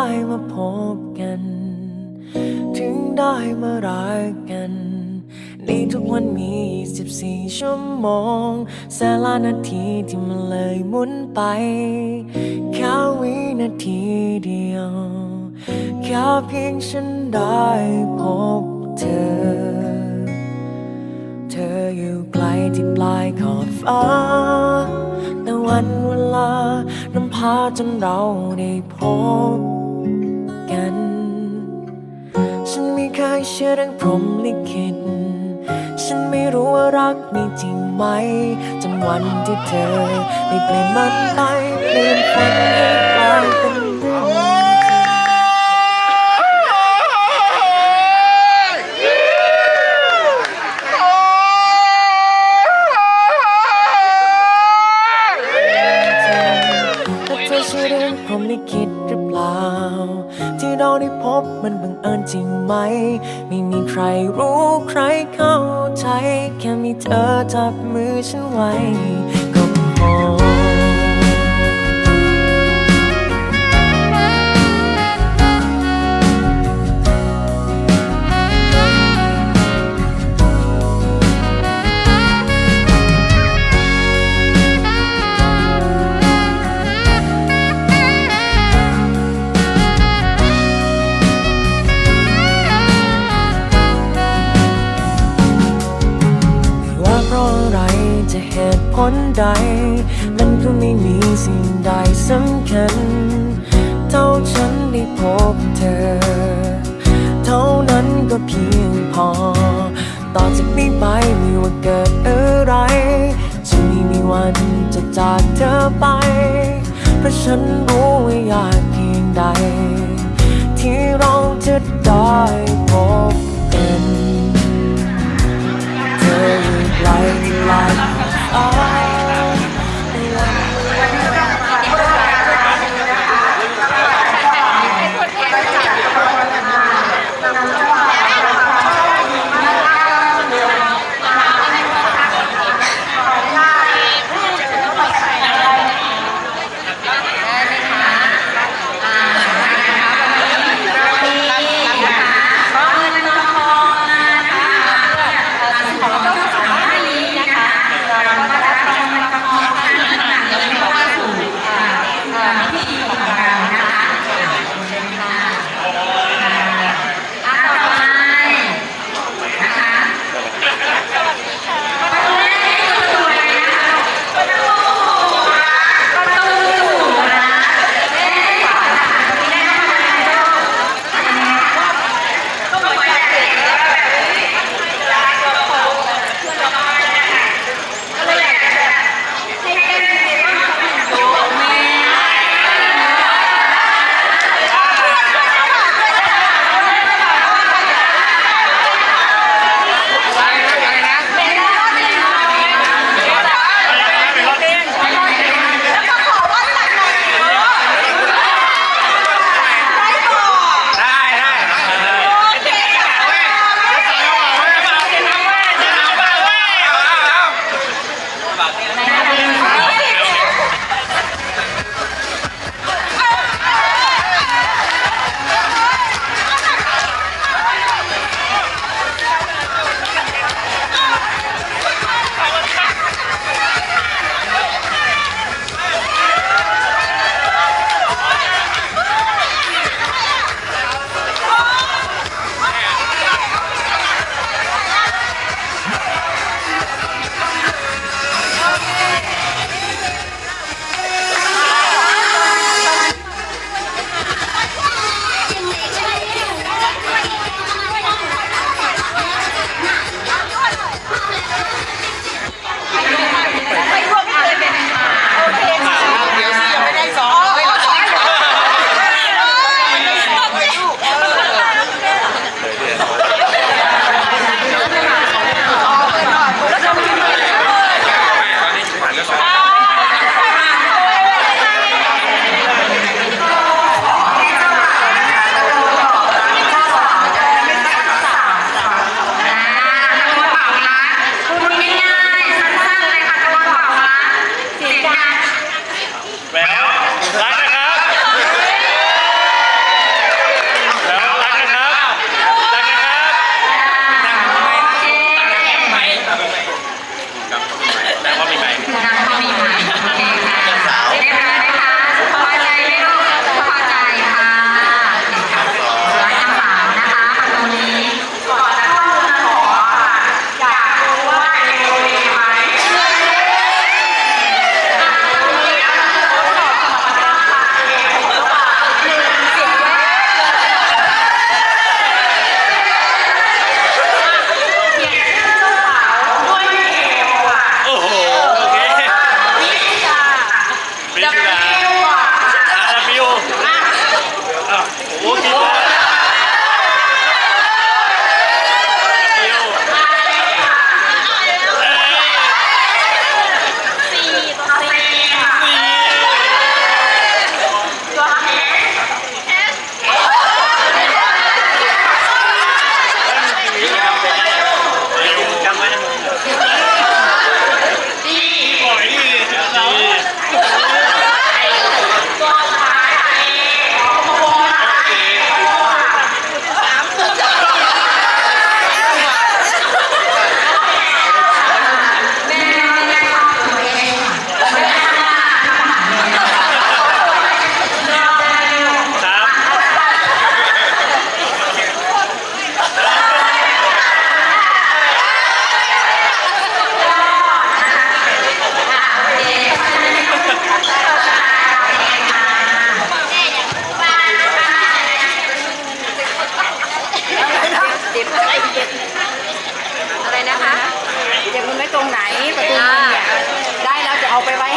ได้มาพบกัน ถึงได้มารักกัน ในทุกวันมี 24 ชั่วโมงแสนล้านนาทีที่มันเลยหมุนไปแค่วินาทีเดียวแค่เพียงฉันได้พบเธอ เธออยู่ไกลที่ปลายขอบฟ้าแต่วันเวลานำพาจนเราได้พบ กัน ฉันไม่เคยเชื่อเรื่องพรหมลิขิตฉันไม่รู้ว่ารักมีจริงไหมจนวันที่เธอได้เปลี่ยนมันไปเปลี่ยนฝันให้กลายเป็นเรื่อง มันบังเอิญจริงไหม ไม่มีใครรู้ใครเข้าใจ แค่มีเธอจับมือฉันไว้ วันจะจากเธอไป เพราะฉันรู้ว่ายากเพียงใด ที่เราจะได้พบกันเธออยู่ไกลที่ลายขอบฟ้า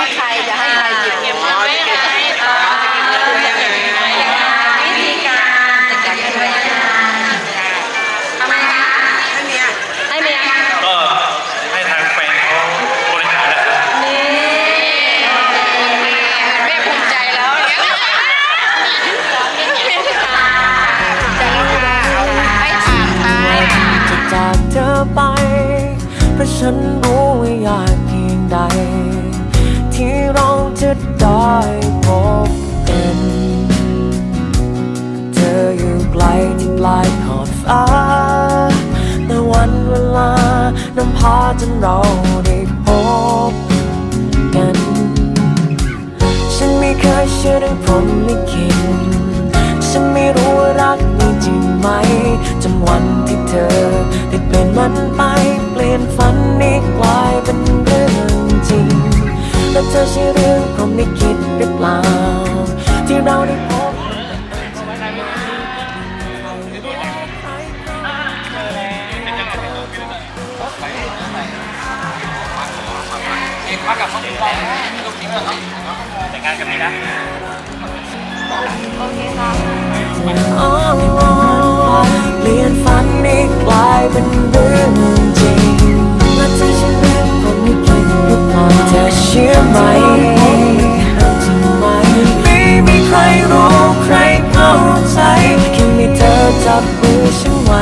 ให้ใครจะให้ใครหยิบเก็บไว้ให้ใครวิธีการจะเก็บไว้ให้ใครทำไมคะให้เมียให้เมียก็ให้ทางแฟนเขาบริหารนะครับนี่แม่ภูมิใจแล้วเนี่ยแม่ภูมิให้ถามใครจะจากเธอไป เพราะฉัน ฟ้า แต่วันเวลานำพาจนเราได้พบกัน ฉันไม่เคยเชื่อเรื่องพรหมลิขิตฉันไม่รู้ว่ารักมีจริงไหมจนวันที่เธอได้เปลี่ยนมันไปเปลี่ยนฝันนี้กลายเป็นเรื่องจริง แล้วเธอใช่เรื่องพรหมลิขิตหรือเปล่า ที่เราได้พบ แต่งงานกันไหมนะอ๋อเปลี่ยนฝันนี้กลายเป็นเรื่องจริงและเธอใช่เรื่องผมไม่คิดหรือเปล่าเธอเชื่อไหมจริงไมไม่มีใครรู้ใครเข้าใจแค่มีเธอจับมือฉันไว้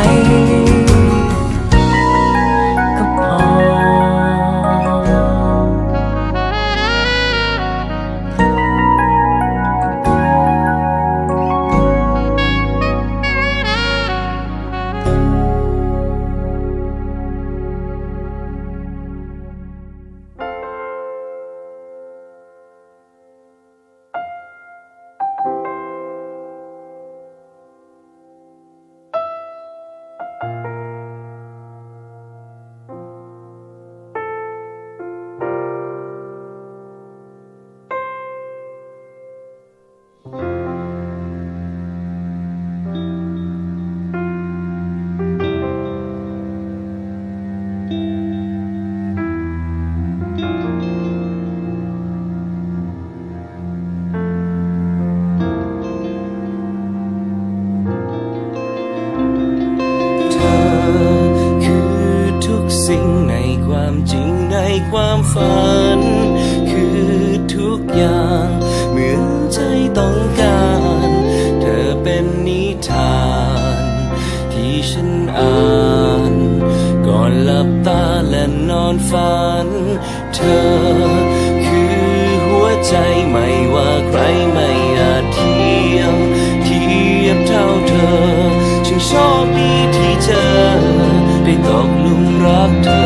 ได้ตกลุมรักเธอ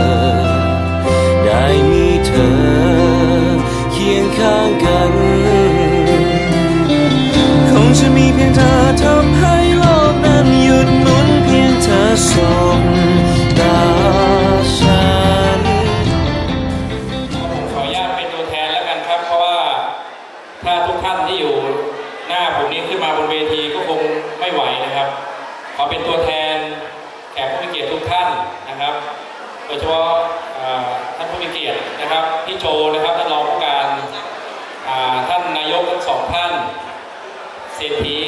ได้มีเธอ เคียงข้างกัน คงจะมีเพียงเธอทำให้โลกนั้นหยุดหมุนเพียงเธอส่ง ยเฉพาะท่านผู้มีเกียรตินะครับพี่โจนะครับท่านรองผู้การท่านนายกทั้งสองท่าน เศรษฐี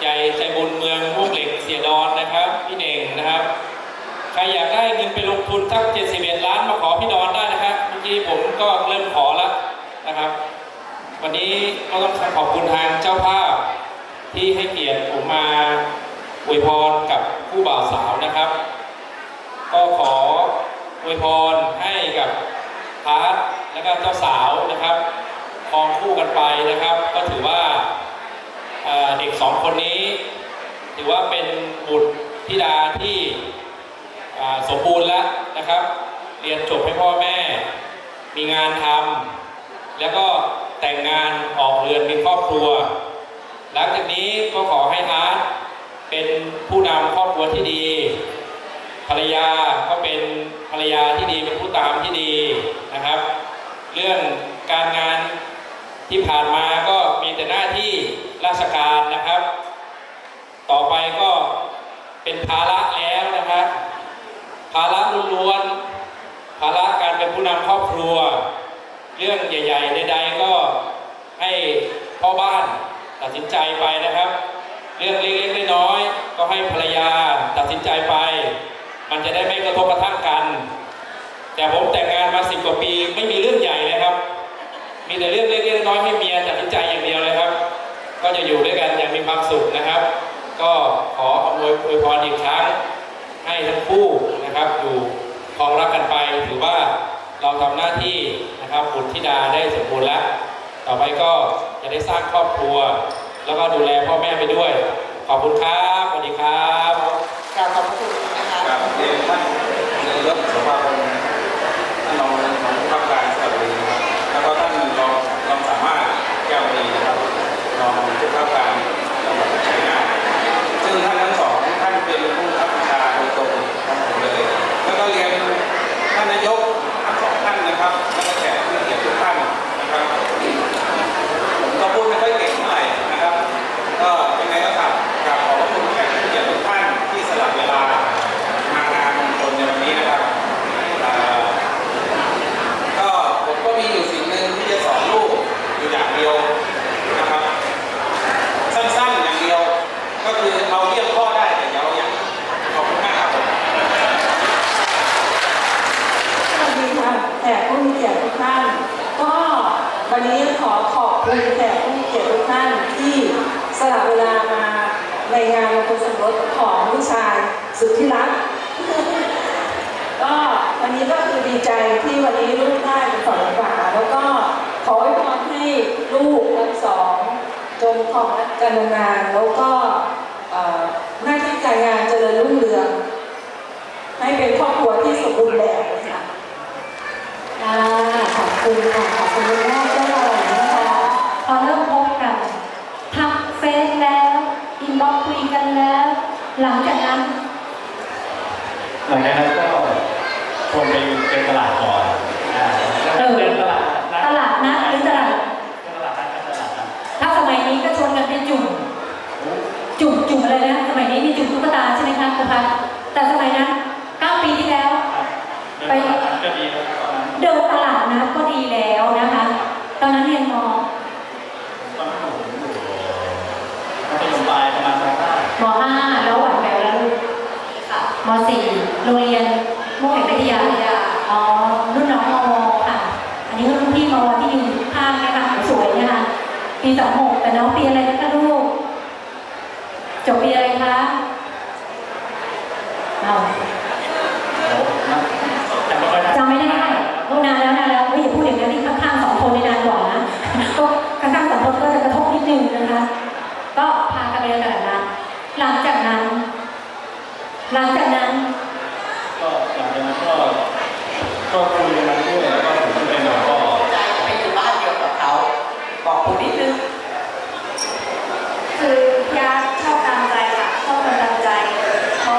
ใหญ่ใจบุญเมืองม่วงเหล็กเสียดอนนะครับพี่เน่งนะครับใครอยากได้เงินไปลงทุนสัก71 ล้านมาขอพี่ดอนได้นะครับเมื่อกี้ผมก็เริ่มขอแล้วนะครับ วันนี้ก็ต้องขอบคุณทางเจ้าภาพที่ให้เกียรติผมมาอวยพรกับผู้บ่าวสาวนะครับ ก็ขออวยพรให้กับพาร์ทและก็เจ้าสาวนะครับครองคู่กันไปนะครับ ก็ถือว่าเด็กสองคนนี้ ถือว่าเป็นบุตรธิดาที่สมบูรณ์แล้วนะครับ เรียนจบให้พ่อแม่ มีงานทำแล้วก็แต่งงานออกเรือนมีครอบครัว หลังจากนี้ก็ขอให้อาร์ตเป็นผู้นำครอบครัวที่ดี ภรรยาก็เป็นภรรยาที่ดีเป็นผู้ตามที่ดีนะครับ เรื่องการงานที่ผ่านมาก็มีแต่หน้าที่ราชการนะครับ ต่อไปก็เป็นภาระแล้วนะครับภาระล้วนๆภาระการเป็นผู้นำครอบครัว เรื่องใหญ่ ๆ ใดๆก็ให้พ่อบ้านตัดสินใจไปนะครับ เรื่องเล็กๆน้อยๆก็ให้ภรรยาตัดสินใจไป มันจะได้ไม่กระทบกระทั่งกัน แต่ผมแต่งงานมาสิบกว่าปีไม่มีเรื่องใหญ่เลยครับ มีแต่เรื่องเล็กๆน้อยๆให้เมียตัดสินใจอย่างเดียวเลยครับ ก็จะอยู่ด้วยกันอย่างมีความสุขนะครับ ก็ขออวยอวยพรอีกครั้งให้ทั้งคู่นะครับอยู่ครองรักกันไปถือว่าเราทำหน้าที่นะครับบุตรธิดาได้สมบูรณ์แล้ว ต่อไปก็จะได้สร้างครอบครัว แล้วก็ดูแลพ่อแม่ไปด้วย ขอบคุณครับสวัสดีครับกราบขอบคุณ Thank you. คุณแขกผู้มีเกียรติทุกท่านที่สละเวลามาในงานมงคลสมรสของลูกชายสุดที่รัก ก็วันนี้ก็คือดีใจที่วันนี้ลูกได้เป็นฝั่งขวาแล้วก็ขอให้พรให้ลูกทั้งสองจงของรักกันนานแล้วก็หน้าที่การงานเจริญรุ่งเรืองให้เป็นครอบครัวที่สมบูรณ์แบบค่ะขอบคุณค่ะ ขอบคุณคุณแม่ก็เลยนะคะ พอเริ่มพบกันทักเฟซแล้ว อินบ็อกซ์คุยกันแล้ว หลังจากนั้น หลังจากนั้นก็ชวนไปเดินตลาดก่อนอ่าแล้วก็เดินตลาดนัดตลาดนัดหรือตลาด เดินตลาดนัดก็ตลาดนัดถ้าสมัยนี้ก็ชวนกันไปจุ่ม จุ่มจุ่มอะไรนะ สมัยนี้มีจุ่มตุ๊กตาใช่ไหมคะคุณพัฒน์แต่สมัยนั้นเก้าปีที่แล้วเดินตลาดนัดก็ดีแล้วตอนนั้นเดินตลาดนัดก็ดีแล้วนะคะ ตอนนั้นเรียนม ตอนนั้นผมอยู่มัธยมปลายประมาณม .5 มห้าแล้วหวานแววแล้วลูกมสี่โรงเรียนโมกวิทยาอ๋อรุ่นน้องมวค่ะ อันนี้รุ่นพี่มวที่อยู่ข้างนะคะสวยนะคะปีสองหกแต่น้องปีอะไรนะคะลูกจบปีอะไรคะเอาแต่ไม่ค่อยได้จำไม่ได้โอ้นานแล้วนานแล้วไม่อย่าพูดอย่างนั้นที่ข้างๆสองคนในนานกว่านะก็ข้างๆสองคนก็จะกระทบนิดนึงนะคะ ก็พากันไปเดินตลาดนัดหลังจากนั้น หลังจากนั้น ก็หลังจากนั้นก็ ก็คุยกันเรื่อยแล้วก็ถึงไปหน่อยก็ใจไปอยู่บ้านเดียวกับเขา บอกคุณนิดนึงคือพี่อาชอบตามใจค่ะชอบคนตามใจเขา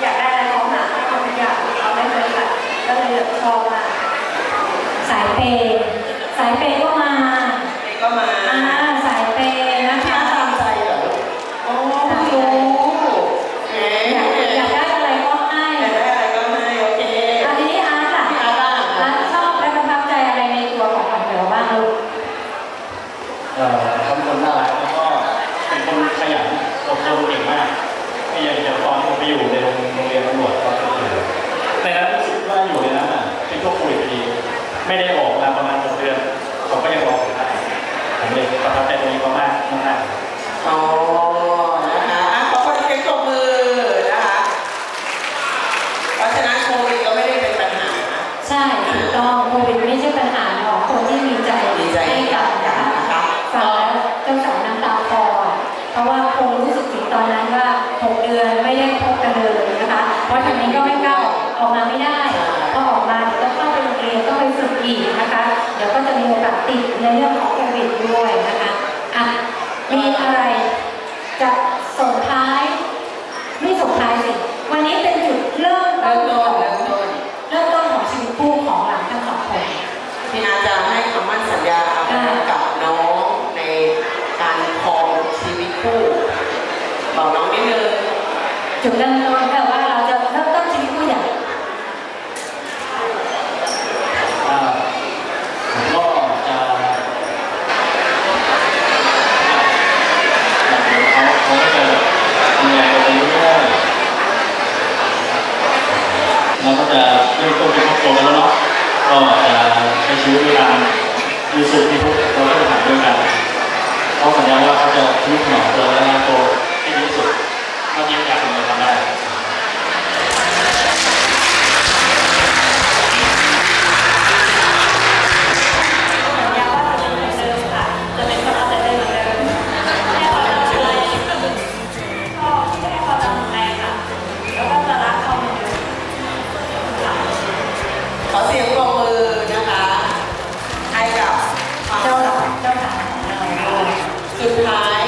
อยากได้อะไรเขาหาให้เขาทุกอย่างเขาไม่เคยค่ะก็เลยเลือกชอบมากสายเปย์สายเปย์ก็มา อีกนะคะ เดี๋ยวก็จะมีโอกาสติดในเรื่องของโควิดด้วยนะคะอะมีอะไรจะส่งท้าย ไม่ส่งท้ายสิ วันนี้เป็นจุดเริ่มเริ่ต้มนต้นของเริ่มต้นเริ่มต้นของชีวิตคู่ของหลานทั้งสองคนพี่นาจะให้คำมั่นสัญญากับน้องในการครองชีวิตคู่บอกน้องนิดนึงจุดเริ่มต้นแต่ว่าเราจะ จะไม่ต้องเป็นครอบครัวกัแล้วเนาะก็จะใช้ชีวิตด้วยกันมีสุขมีทุกข์เราต้องผ่านด้วยกันเขาสัญญาว่าเขาจะทิ้งหนอเราและโตให้ดีที่สุดเท่าที่จะ ขอเสียงปรบมือนะคะให้กับเจ้าหลักเจ้าหลัาวสุดท้าย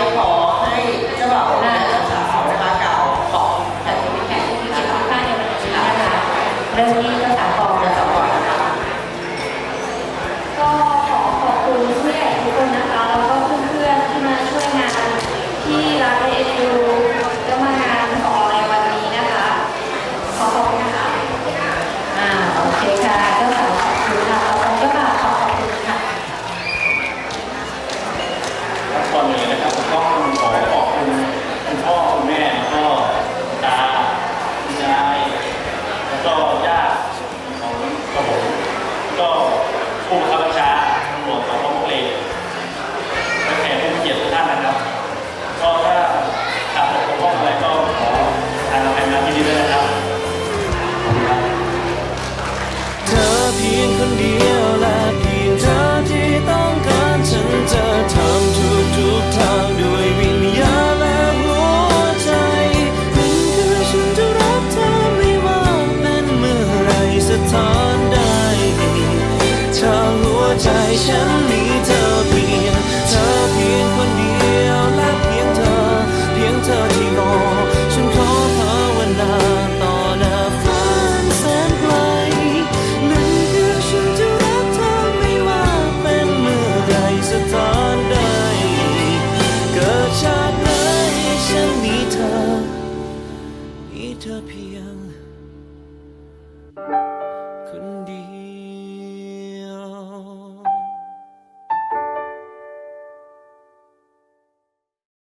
一想